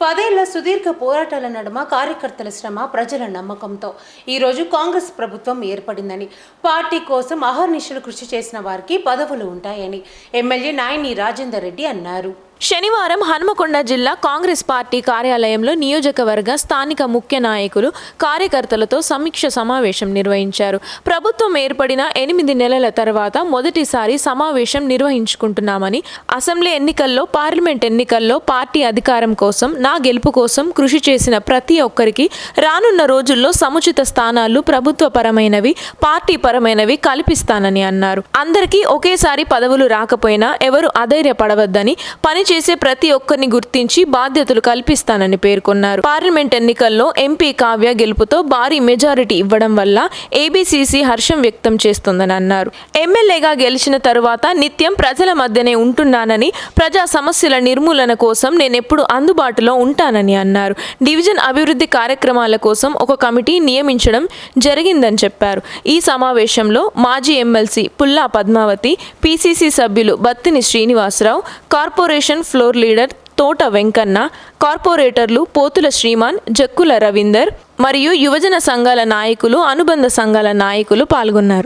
పదేళ్ళ సుదీర్ఘ పోరాటాల నడుమ కార్యకర్తల శ్రమ ప్రజల నమ్మకంతో. ఈరోజు కాంగ్రెస్ ప్రభుత్వం ఏర్పడిందని పార్టీ కోసం అహర్నిశలు కృషి చేసిన వారికి పదవులు ఉంటాయని ఎమ్మెల్యే నాయని రాజేందర్ రెడ్డి అన్నారు. శనివారం హన్మకొండ జిల్లా కాంగ్రెస్ పార్టీ కార్యాలయంలో నియోజకవర్గ స్థానిక ముఖ్య నాయకులు కార్యకర్తలతో సమీక్ష సమావేశం నిర్వహించారు. ప్రభుత్వం ఏర్పడిన ఎనిమిది నెలల తర్వాత మొదటిసారి సమావేశం నిర్వహించుకుంటున్నామని అసెంబ్లీ ఎన్నికల్లో పార్లమెంట్ ఎన్నికల్లో పార్టీ అధికారం కోసం నా గెలుపు కోసం కృషి చేసిన ప్రతి ఒక్కరికి రానున్న రోజుల్లో సముచిత స్థానాలు ప్రభుత్వపరమైనవి పార్టీ పరమైనవి కల్పిస్తానని అన్నారు. అందరికీ ఒకేసారి పదవులు రాకపోయినా ఎవరు అధైర్యపడవద్దని చేసే ప్రతి ఒక్కరిని గుర్తించి బాధ్యతలు కల్పిస్తానని పేర్కొన్నారు. పార్లమెంట్ ఎన్నికల్లో ఎంపీ కావ్య గెలుపుతో భారీ మెజారిటీ ఇవ్వడం వల్ల ఏబీసీసీ హర్షం వ్యక్తం చేస్తుందని అన్నారు. ఎమ్మెల్యేగా గెలిచిన తరువాత నిత్యం ప్రజల మధ్యనే ఉంటున్నానని ప్రజా సమస్యల నిర్మూలన కోసం నేనెప్పుడు అందుబాటులో ఉంటానని అన్నారు. డివిజన్ అభివృద్ధి కార్యక్రమాల కోసం ఒక కమిటీ నియమించడం జరిగిందని చెప్పారు. ఈ సమావేశంలో మాజీ ఎమ్మెల్సీ పుల్లా పద్మావతి పీసీసీ సభ్యులు Battini Srinivasarao corporation floor leader Thota Venkanna కార్పొరేటర్లు పోతుల శ్రీమాన్ జక్కుల రవీందర్ మరియు యువజన సంఘాల నాయకులు అనుబంధ సంఘాల నాయకులు పాల్గొన్నారు.